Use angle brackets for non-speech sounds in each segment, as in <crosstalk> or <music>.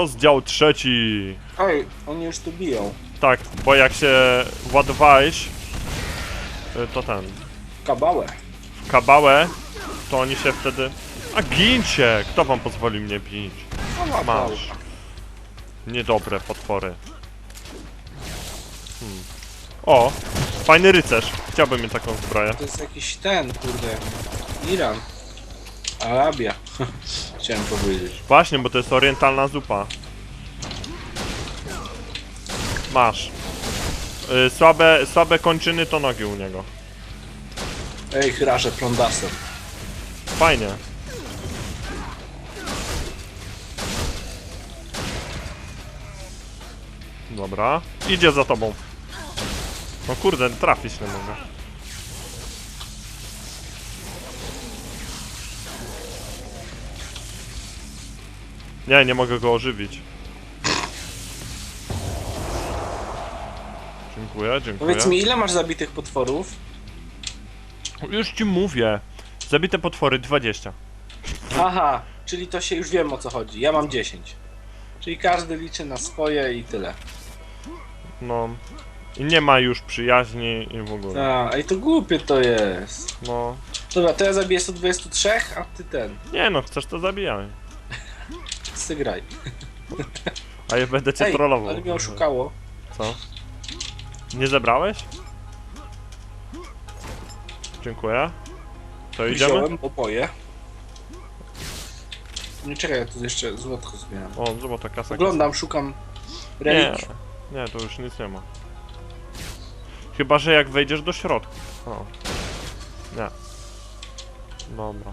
Rozdział trzeci. Ej, oni już tu biją. Tak, bo jak się ładowałeś, y, to ten, Kabałę. w kabałę, to oni się wtedy... A gincie! Kto wam pozwolił mnie bić? No, Masz. Niedobre potwory. Hmm. O! Fajny rycerz. Chciałbym mieć taką zbroję. To jest jakiś ten, kurde. Iran. Arabia. <laughs> Chciałem powiedzieć. Właśnie, bo to jest orientalna zupa. Masz. Y, słabe, słabe kończyny to nogi u niego. Ej, chraże prądasem. Fajnie. Dobra. Idzie za tobą. No kurde, trafić nie mogę. Nie, nie mogę go ożywić. Dziękuję, dziękuję. Powiedz mi, ile masz zabitych potworów? Już ci mówię. Zabite potwory 20. Aha, czyli to się już wiem o co chodzi. Ja mam 10. Czyli każdy liczy na swoje i tyle. No. I nie ma już przyjaźni i w ogóle. A, ej, to głupie to jest. No. Dobra, to ja zabiję 123, a ty ten. Nie no, chcesz to zabijaj. Sygraj. A ja będę cię Ej, trollował. ale mnie oszukało. Co? Nie zebrałeś? Dziękuję. To idziemy? Wziąłem oboje. Nie czekaj, ja tu jeszcze złotko zbieram. O, zobacz, kasa. Oglądam, szukam kasa. Nie, relik. nie, to już nic nie ma. Chyba, że jak wejdziesz do środka. O. Nie. Dobra.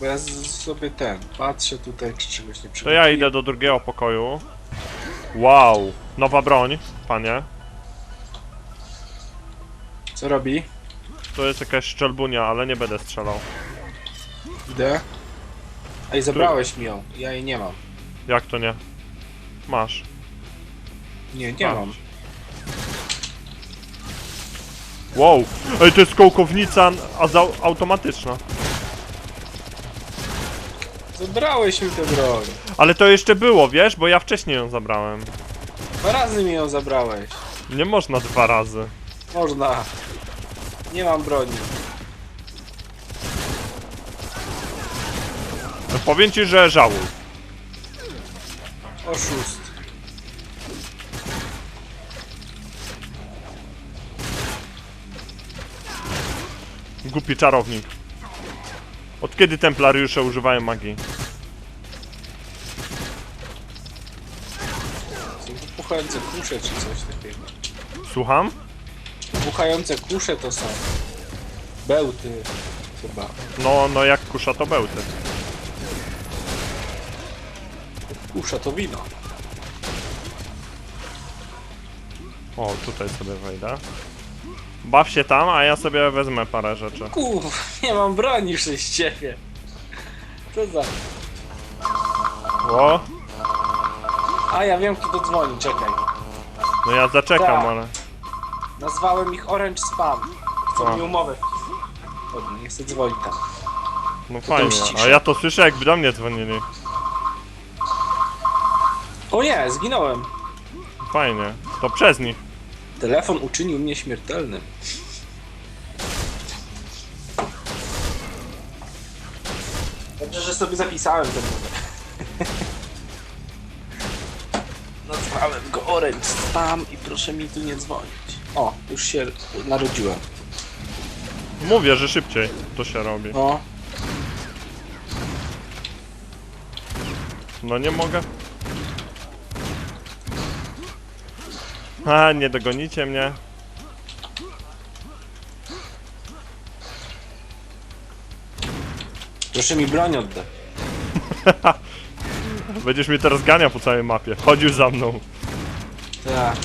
Bo ja z- sobie ten, patrzę tutaj, czy czegoś nie To ja idę do drugiego pokoju. Wow, nowa broń, panie. Co robi? To jest jakaś szczelbunia, ale nie będę strzelał. Idę. Ej, zabrałeś mi ją. Ja jej nie mam. Jak to nie? Masz. Nie, nie mam. Wow! Ej, to jest kołkownica a za- automatyczna. Zabrałeś mi tę broń. Ale to jeszcze było, wiesz? Bo ja wcześniej ją zabrałem. Dwa razy mi ją zabrałeś. Nie można dwa razy. Można. Nie mam broni. No, powiem ci, że żałuj. Oszust. Głupi czarownik. Od kiedy templariusze używają magii? Są to puchające kusze czy coś takiego. Słucham? Puchające kusze to są. Bełty. Chyba. No, no jak kusza to bełty. Kusza to wino. O, tutaj sobie wejdę. Baw się tam, a ja sobie wezmę parę rzeczy. Kurw, nie mam broni przez ciebie. Co za... O, A, ja wiem kto to dzwoni, czekaj. no ja zaczekam, Tak. ale... Nazwałem ich Orange Spam. Chcą A. mi umowę. Dobra, nie chcę dzwonić tam. No fajnie. ściszę. A ja to słyszę, jakby do mnie dzwonili. O nie, zginąłem. Fajnie. To przez nich. Telefon uczynił mnie śmiertelnym. Dobrze, że sobie zapisałem ten numer. Nazwałem go Orange Spam i proszę mi tu nie dzwonić. O, już się narodziłem. Mówię, że szybciej to się robi. No, No nie mogę. A, nie dogonicie mnie. proszę mi broń oddać. <laughs> Będziesz mnie teraz ganiał po całej mapie. Chodził za mną. Tak.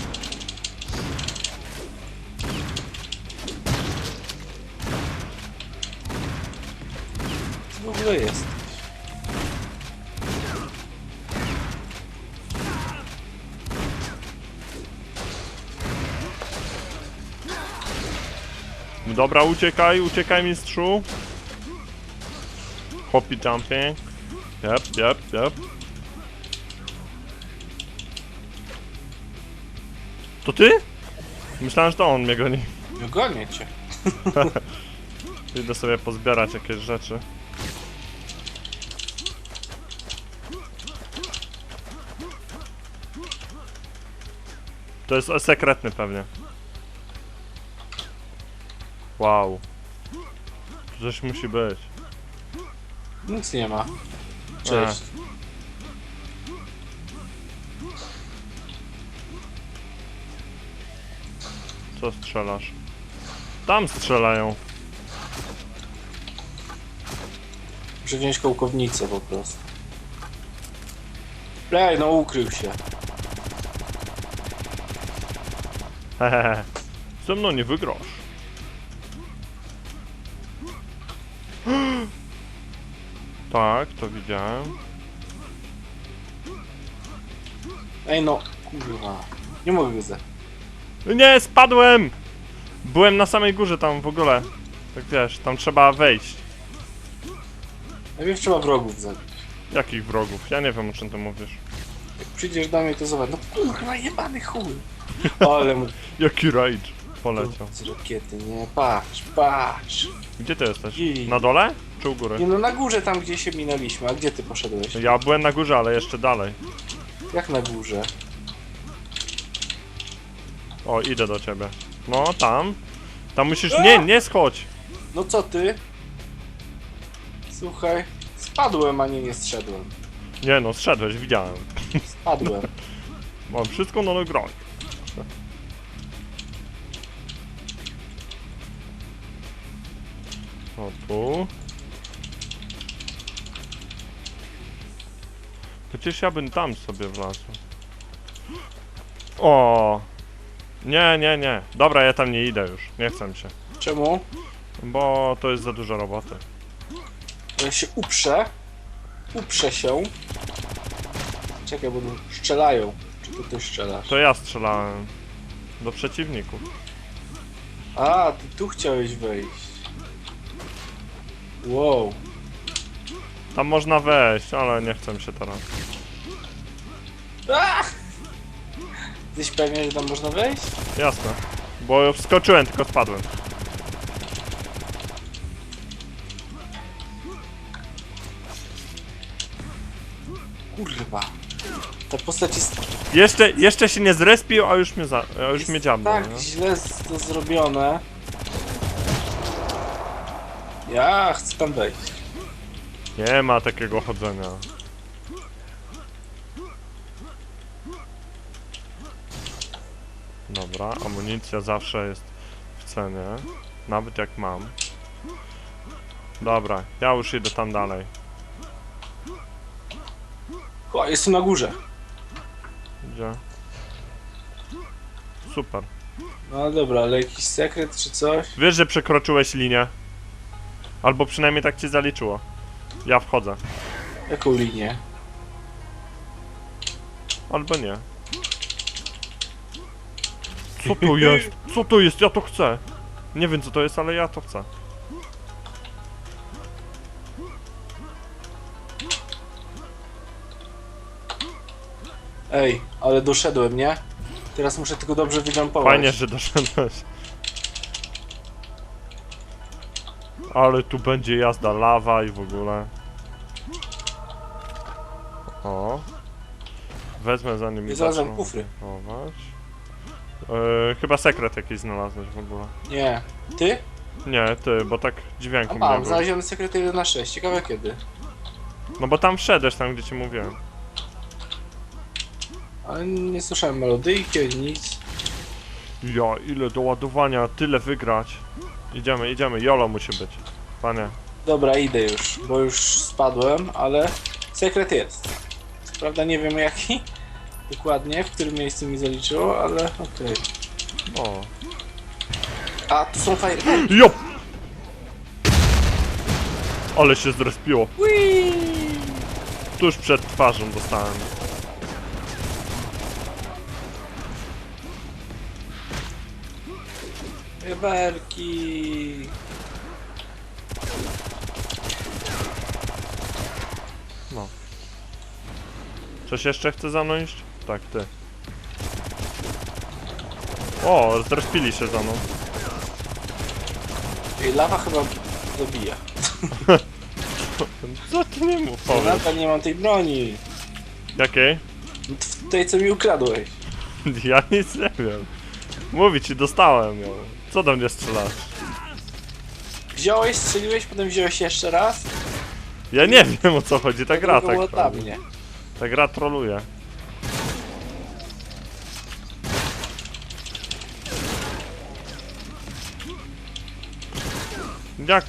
Co w ogóle jest? Dobra, uciekaj, uciekaj mistrzu. Hoppy jumping. Jep, jep, jep. To ty? Myślałem, że to on mnie goni. Gonię cię. <laughs> Idę sobie pozbierać jakieś rzeczy. To jest sekretny pewnie. Wow. Coś musi być. Nic nie ma. Cześć. Co strzelasz? Tam strzelają. Muszę wziąć kołkownicę po prostu. Ej, no ukrył się. Hehehe. <laughs> Ze mną nie wygrasz. Tak, to widziałem. Ej, no, kurwa. Nie mogę go. Nie, spadłem! Byłem na samej górze tam w ogóle. Tak wiesz, tam trzeba wejść. Najpierw trzeba wrogów zabić. Jakich wrogów? Ja nie wiem o czym ty mówisz. Jak przyjdziesz do mnie, to zobacz. No kurwa, jebany chuj. <laughs> Ale mu Jaki rage poleciał. z rakiety, nie? Patrz, patrz. Gdzie ty jesteś? I- Na dole? Czy u góry? Nie no, na górze tam, gdzie się minęliśmy. A gdzie ty poszedłeś? Ja byłem na górze, ale jeszcze dalej. Jak na górze? O, idę do ciebie. No, tam. Tam musisz... Nie, nie schodź! No co ty? Słuchaj, spadłem, a nie nie zszedłem. Nie no, zszedłeś, widziałem. Spadłem. <laughs> Mam wszystko na nagraniu. O tu. Przecież ja bym tam sobie wlazł. O. Nie, nie, nie. Dobra, ja tam nie idę już. Nie chcę się. Czemu? Bo to jest za dużo roboty. Ja się uprze. Uprze się. Czekaj, bo tu strzelają. Czy to ty strzelasz? To ja strzelałem. Do przeciwników. A, ty tu chciałeś wejść. Wow. Tam można wejść, ale nie chcę się teraz. A! Jesteś pewien, że tam można wejść? Jasne. Bo wskoczyłem, tylko spadłem. Kurwa. Ta postać jest, Jeszcze, jeszcze się nie zrespił, a już mnie, za, a już mnie dziabnął, tak nie? źle z- to zrobione. Ja chcę tam wejść. Nie ma takiego chodzenia. Dobra, amunicja zawsze jest w cenie. Nawet jak mam. Dobra, ja już idę tam dalej. O, jestem na górze. Gdzie? Super. No dobra, ale jakiś sekret czy coś? Wiesz, że przekroczyłeś linię? Albo przynajmniej tak ci zaliczyło. Ja wchodzę. Jaką linię? Albo nie. Co to jest? Co to jest? Ja to chcę. Nie wiem co to jest, ale ja to chcę. Ej, ale doszedłem, nie? Teraz muszę tylko dobrze wygrampować. Fajnie, że doszedłeś. Ale tu będzie jazda lawa i w ogóle. O. Wezmę zanim mi I znalazłem zaczną kufry. chować. Yy, chyba sekret jakiś znalazłeś w ogóle. Nie. Ty? Nie, ty, bo tak A dźwięku mam, nie było. znaleziony sekret 1 na 6. Ciekawe kiedy. No bo tam wszedłeś, tam gdzie ci mówiłem. Ale nie słyszałem melodyjki, nic. Ja, ile do ładowania, tyle wygrać. Idziemy, idziemy, Jolo musi być. Panie. Dobra, idę już, bo już spadłem, ale sekret jest. Co prawda nie wiem jaki <laughs> dokładnie, w którym miejscu mi zaliczyło, ale okej. O. A, tu są fajerwerki. Jo! Ale się zrespiło. Tuż przed twarzą dostałem. Fajerwerki. No. Coś jeszcze chce za mną iść? Tak, ty. O, zrespili się za mną. Ej, lawa chyba zabija. <laughs> Co ty nie mów? Powiedz. Nadal nie mam tej broni. Jakiej? Tej, co mi ukradłeś. Ja nic nie wiem. Mówi ci, dostałem ją. Co do mnie strzelasz? Wziąłeś, strzeliłeś, potem wziąłeś jeszcze raz. Ja nie wiem o co chodzi, ta gra Było tak dla robi. mnie. Ta gra troluje. Jak...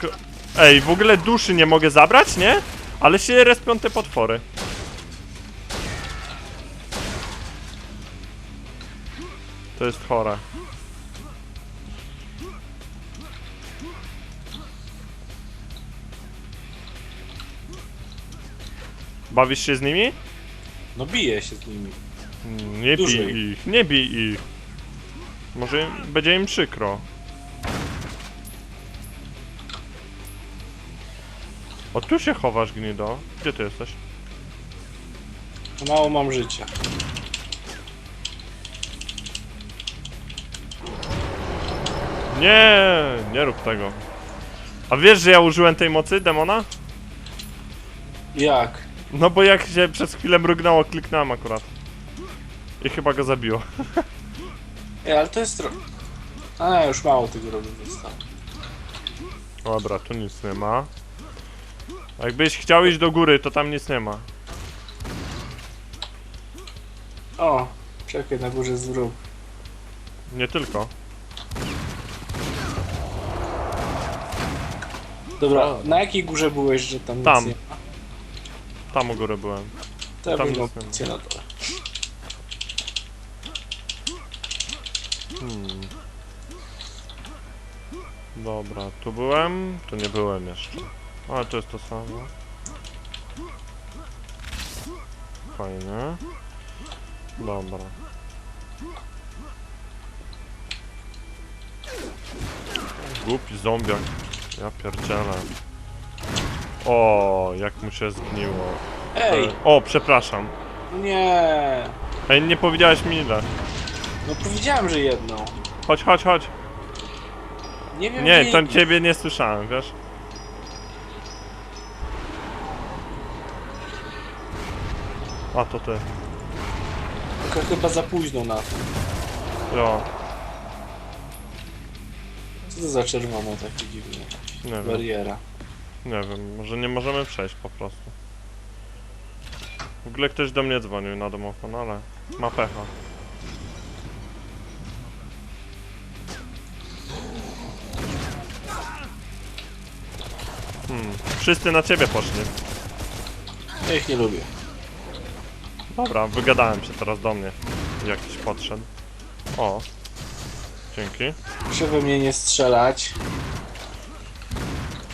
Ej, w ogóle duszy nie mogę zabrać, nie? Ale się respią te potwory. To jest chore. Bawisz się z nimi? No bije się z nimi. Nie Dużej. bij ich, nie bij ich. Może będzie im przykro. O, tu się chowasz, gnido. Gdzie ty jesteś? Mało mam życia. Nie, nie rób tego. A wiesz, że ja użyłem tej mocy, demona? Jak? No bo jak się przez chwilę mrugnęło, kliknąłem akurat. I chyba go zabiło. <laughs> Ej, ale to jest tro... A, już mało tego robię zostało. Dobra, tu nic nie ma. Jakbyś chciał iść do góry, to tam nic nie ma. O, czekaj, na górze zrób. Nie tylko. Dobra, O. na jakiej górze byłeś, że tam nic Tam. nie ma? Tam u góry byłem. To ja Tam bym nic miał nie ma. cię na dole. Hmm. Dobra, tu byłem, tu nie byłem jeszcze. Ale to jest to samo. Fajnie. Dobra. Głupi zombiak. Ja pierdzielę. O, jak mu się zgniło. Ej, O, przepraszam. no nie. Ej, nie powiedziałeś mi ile. No powiedziałem, że jedną. Chodź, chodź, chodź. Nie wiem, Nie, gdzie tam ciebie nie słyszałem, wiesz? A to ty. Tylko chyba za późno na to. Jo, Co to za czerwone takie dziwne? nie wiem. Bariera. Nie wiem, może nie możemy przejść po prostu. W ogóle ktoś do mnie dzwonił na domofon, ale ma pecha. Hmm, wszyscy na ciebie poszli. Ja ich nie lubię. Dobra, wygadałem się teraz do mnie. Jakiś podszedł. O. Dzięki. Proszę we mnie nie strzelać.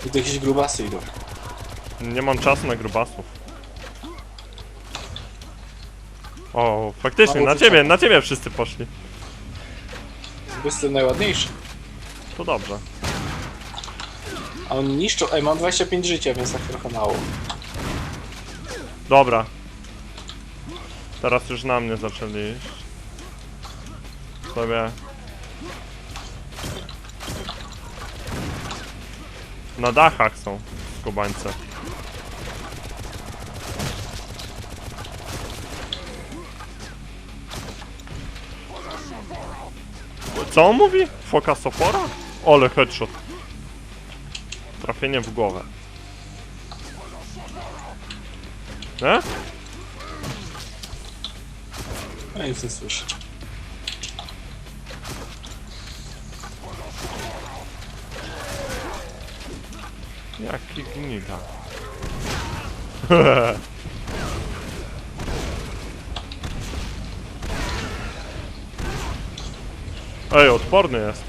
I to jakieś grubasy idą. Nie mam czasu na grubasów. O, faktycznie, Mało na ciebie, na ciebie wszyscy poszli. Jestem najładniejszy. To dobrze. A oni niszczą. Ej, mam 25 życia, więc tak trochę mało. Dobra. Teraz już na mnie zaczęli iść. Sobie. Na dachach są skubańce. Co on mówi? Foka Sofora? Ole headshot. Trafienie w głowę. Nie? Ja nic nie słyszę. Jaki gnida. <laughs> Ej, odporny jest.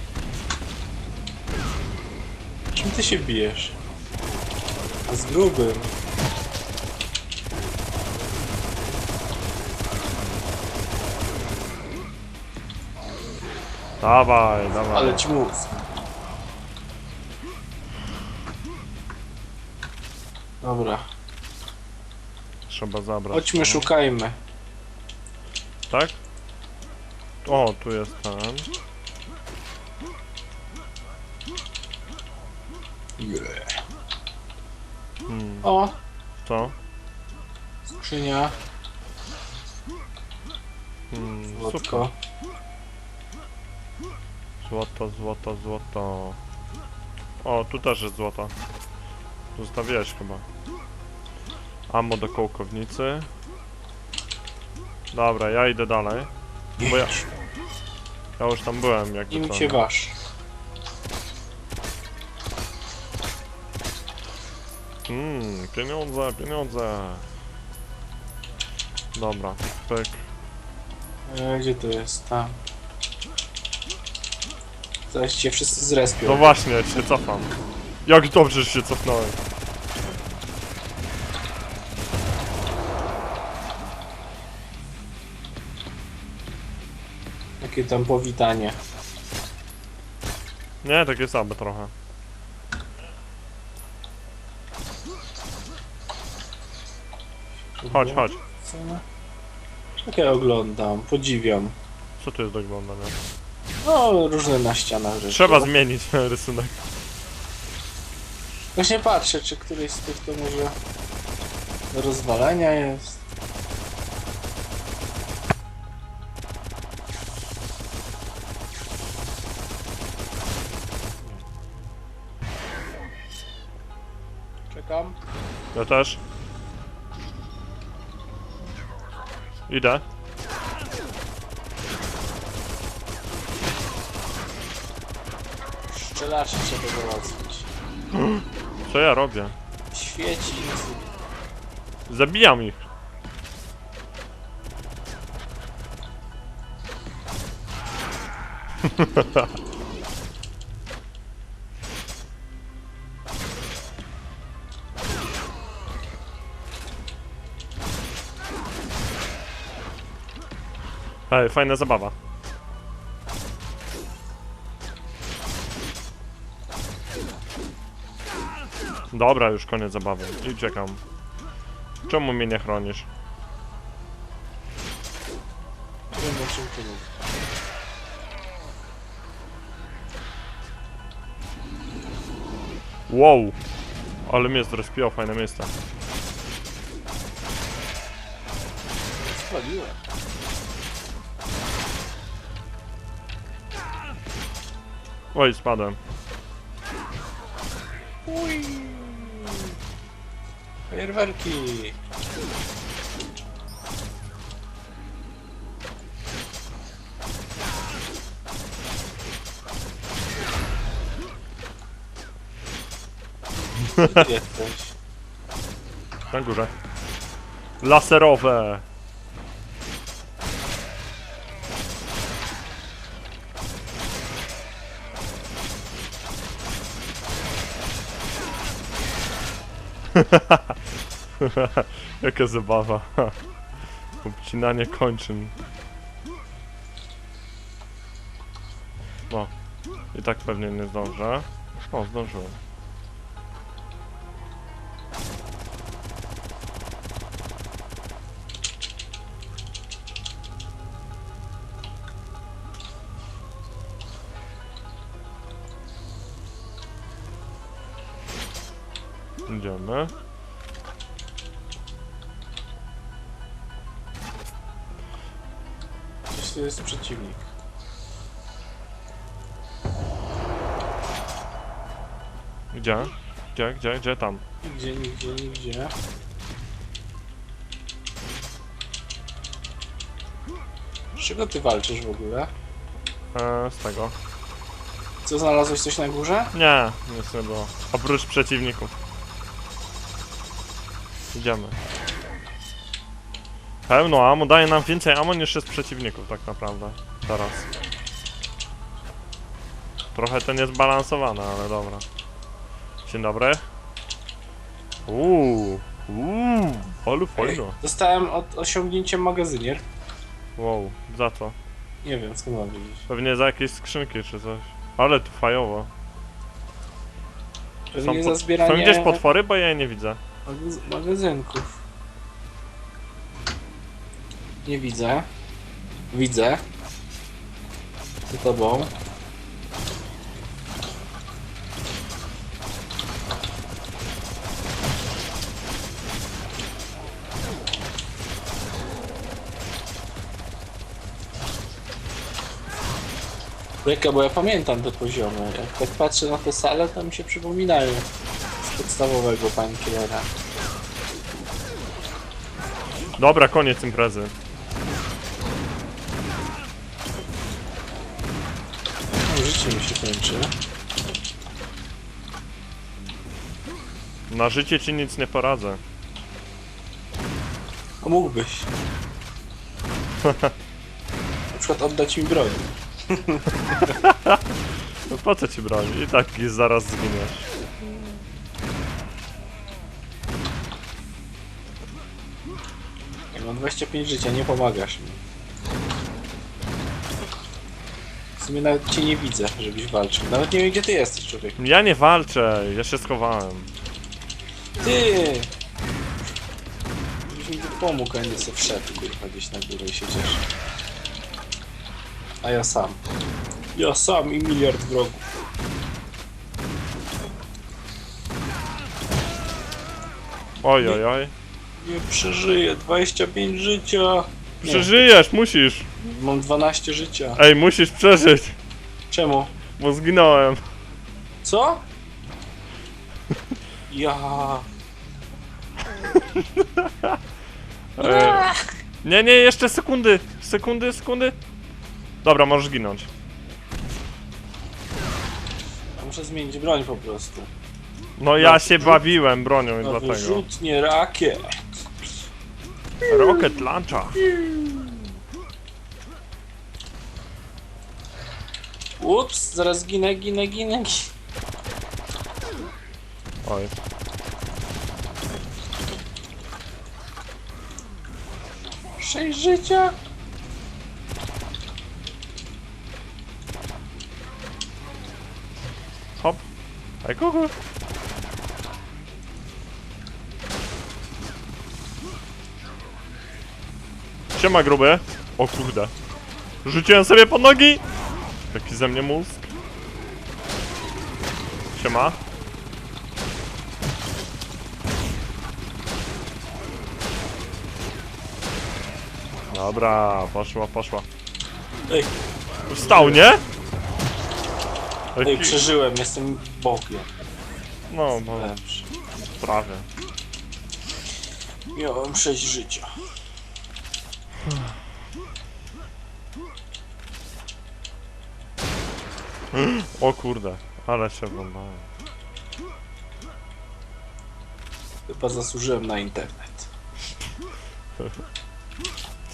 Czym ty się bijesz? A z grubym. Dawaj, dawaj. Ale ci mózg. Dobra, Trzeba zabrać. chodźmy, no. szukajmy. tak? O, tu jest ten. Hmm, O, co? skrzynia, Hmm, super. złotko. Złoto, złoto, złoto. O, tu też jest złoto. Zostawiłeś chyba. Ammo do kołkownicy. Dobra, ja idę dalej. Bo ja, ja już tam byłem, jakby im cię waż. Mmm, pieniądze, pieniądze. Dobra, pyk. E, gdzie to jest? Tam. Zaraz cię wszyscy zrespią. No właśnie, się cofam. Jak dobrze że się cofnąłem. Takie tam powitanie. Nie, takie same trochę. Chodź, chodź. Co? Tak ja oglądam, podziwiam. Co tu jest do oglądania? No, różne na ścianach rzeczy. Trzeba zmienić <laughs> rysunek. Właśnie patrzę, czy któryś z tych to może do rozwalenia jest. Ja też. Idę. Szczelaczy trzeba załatwić. Co ja robię? Świeci. Zabijam ich. <laughs> Hej, fajna zabawa. Dobra, już koniec zabawy. I czekam. Czemu mnie nie chronisz? Wow! Ale mnie zrespiło, fajne miejsce. Spaliłem. Oj, spadłem. Uj. Fajerwerki. Jesteś. <laughs> Na górze. Laserowe! <laughs> Jaka zabawa. Obcinanie kończyn. No. I tak pewnie nie zdążę. O, zdążyłem. Idziemy. Gdzieś tu jest przeciwnik. Gdzie? Gdzie, gdzie, gdzie tam? Nigdzie, nigdzie, nigdzie. Z czego ty walczysz w ogóle? Eee, z tego. Co, znalazłeś coś na górze? Nie, nic nie było. Oprócz przeciwników. Idziemy. Pełno ammo, daje nam więcej ammo niż jest przeciwników tak naprawdę. Teraz. Trochę to niezbalansowane, ale dobra. Dzień dobry. Uuu, uuu, ale fajno. Dostałem od osiągnięciem magazynier. Wow, za co? Nie wiem, skąd mam wiedzieć. Pewnie za jakieś skrzynki czy coś. Ale tu fajowo. Pewnie po- za zbieranie są gdzieś potwory, bo ja je nie widzę. Magaz- magazynków. Nie widzę. Widzę. Za tobą. Reka, bo ja pamiętam te poziomy. Jak tak patrzę na tę salę, to mi się przypominają z podstawowego Painkillera. Dobra, koniec imprezy. Życie mi się kończy. Na życie ci nic nie poradzę. A mógłbyś. <laughs> Na przykład oddać mi broń. <laughs> No po co ci broń? I tak zaraz zginiesz. 25 życia, nie pomagasz mi. W sumie nawet cię nie widzę, żebyś walczył. Nawet nie wiem gdzie ty jesteś, człowiek. Ja nie walczę, ja się schowałem. Ty! Żebyś mi tu pomógł, a nie co wszedł, kurwa, gdzieś na górę i się. A ja sam. Ja sam i miliard wrogów. Oj, oj, oj. Nie przeżyję, 25 życia. Nie, Przeżyjesz, musisz. mam 12 życia. Ej, musisz przeżyć, Czemu? bo zginąłem. Co? <laughs> Ja. Ej. Nie, nie, jeszcze sekundy. Sekundy, sekundy. Dobra, możesz ginąć. Muszę zmienić broń po prostu. No ja się bawiłem bronią i No dlatego. wyrzutnie rakiet. Rocket launcher. Ups, zaraz ginę, ginę, ginę. Oj. Sześć życia. Hop. Ej, kogo? Siema gruby. O kurde. Rzuciłem sobie pod nogi. Jaki ze mnie mózg. Siema. Dobra, poszła, poszła. Ej, Wstał, nie? ej, Jaki- przeżyłem, jestem bogiem. No, no, Lepszy. prawie. Miałem sześć życia. O kurde, ale się wąbałem. Chyba zasłużyłem na internet. <laughs>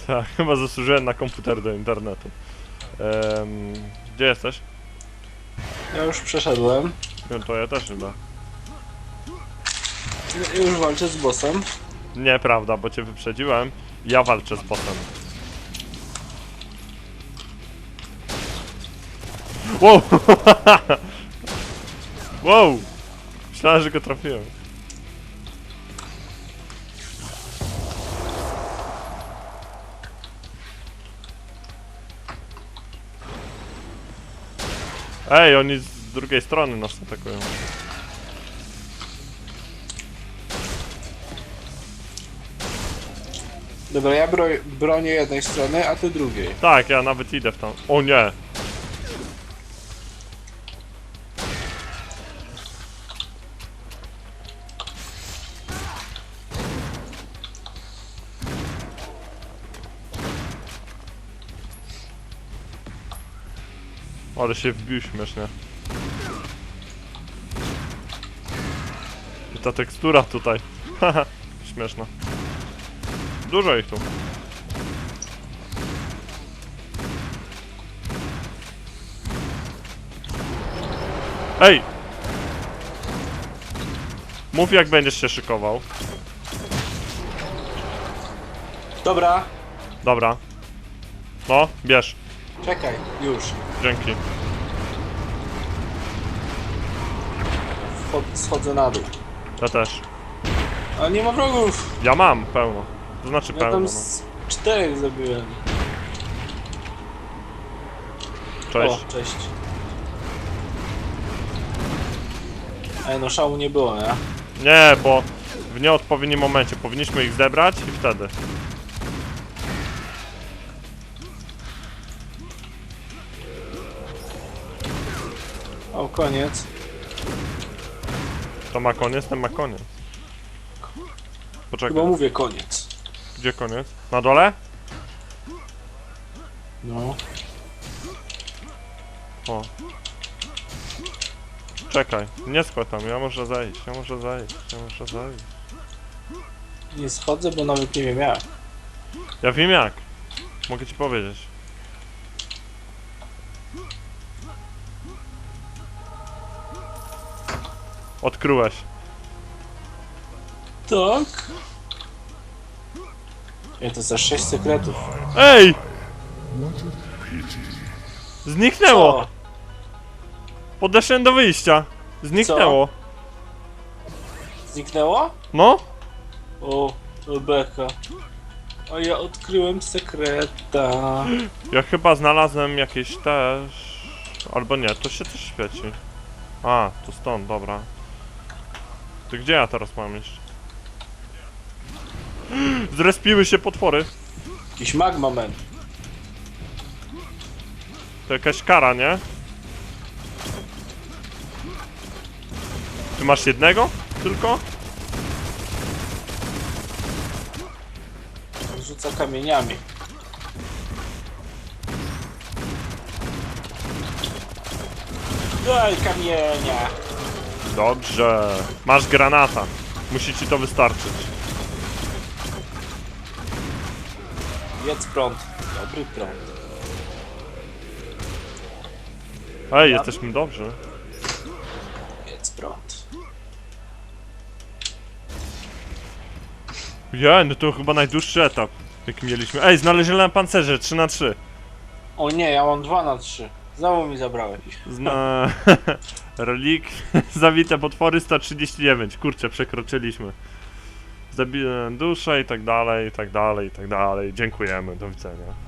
Tak, chyba zasłużyłem na komputer do internetu. Em, gdzie jesteś? Ja już przeszedłem. No to ja też chyba. Ja Już walczę z bossem. Nieprawda, bo cię wyprzedziłem. Ja walczę z bossem. Wow! <laughs> wow! Myślałem, że go trafiłem. Ej, oni z drugiej strony nas atakują. Dobra, ja bro bronię jednej strony, a ty drugiej. Tak, ja nawet idę w tam. O nie! Ale się wbił śmiesznie. I ta tekstura tutaj. <laughs> Haha, śmieszna. Dużo ich tu. Ej! Mów jak będziesz się szykował. Dobra, Dobra. No, bierz. Czekaj, już. Dzięki. Schod schodzę na dół. Ja też. Ale nie ma wrogów. Ja mam pełno. To znaczy Ja pełno. tam No. z czterech zabiłem. Cześć. O, cześć. Ej, no szału nie było, nie? Nie, bo w nieodpowiednim momencie powinniśmy ich zebrać i wtedy. Koniec. To ma koniec, ten ma koniec. Poczekaj, Chyba mówię koniec. gdzie koniec? Na dole? No. O. Czekaj, nie składź tam, ja muszę zejść, ja muszę zejść, ja muszę zejść. Nie schodzę, bo nawet nie wiem jak. Ja wiem jak. Mogę ci powiedzieć. Odkryłeś. Tak. Nie, to za 6 sekretów. Ej! Zniknęło! Co? Podeszłem do wyjścia. Zniknęło. Zniknęło? No? O, Rebeka. A ja odkryłem sekreta. Ja chyba znalazłem jakieś też... Albo nie, to się też świeci. A, to stąd, dobra. To gdzie ja teraz mam iść? Zrespiły się potwory. Jakiś magma man. To jakaś kara, nie? Ty masz jednego? Tylko? Rzuca kamieniami. Daj kamienia. Dobrze. Masz granata. Musi ci to wystarczyć. Jedz prąd. Dobry prąd. Ej, jesteśmy dobrzy. Jedz prąd. Je, no to chyba najdłuższy etap, jaki mieliśmy. Ej, znalezione pancerze, 3 na 3 O nie, ja mam 2 na 3. Znowu mi zabrałeś. <laughs> Zna... Relik, <laughs> zabite potwory 139, kurczę, przekroczyliśmy. Zabiłem duszę i tak dalej, i tak dalej, i tak dalej. Dziękujemy, do widzenia.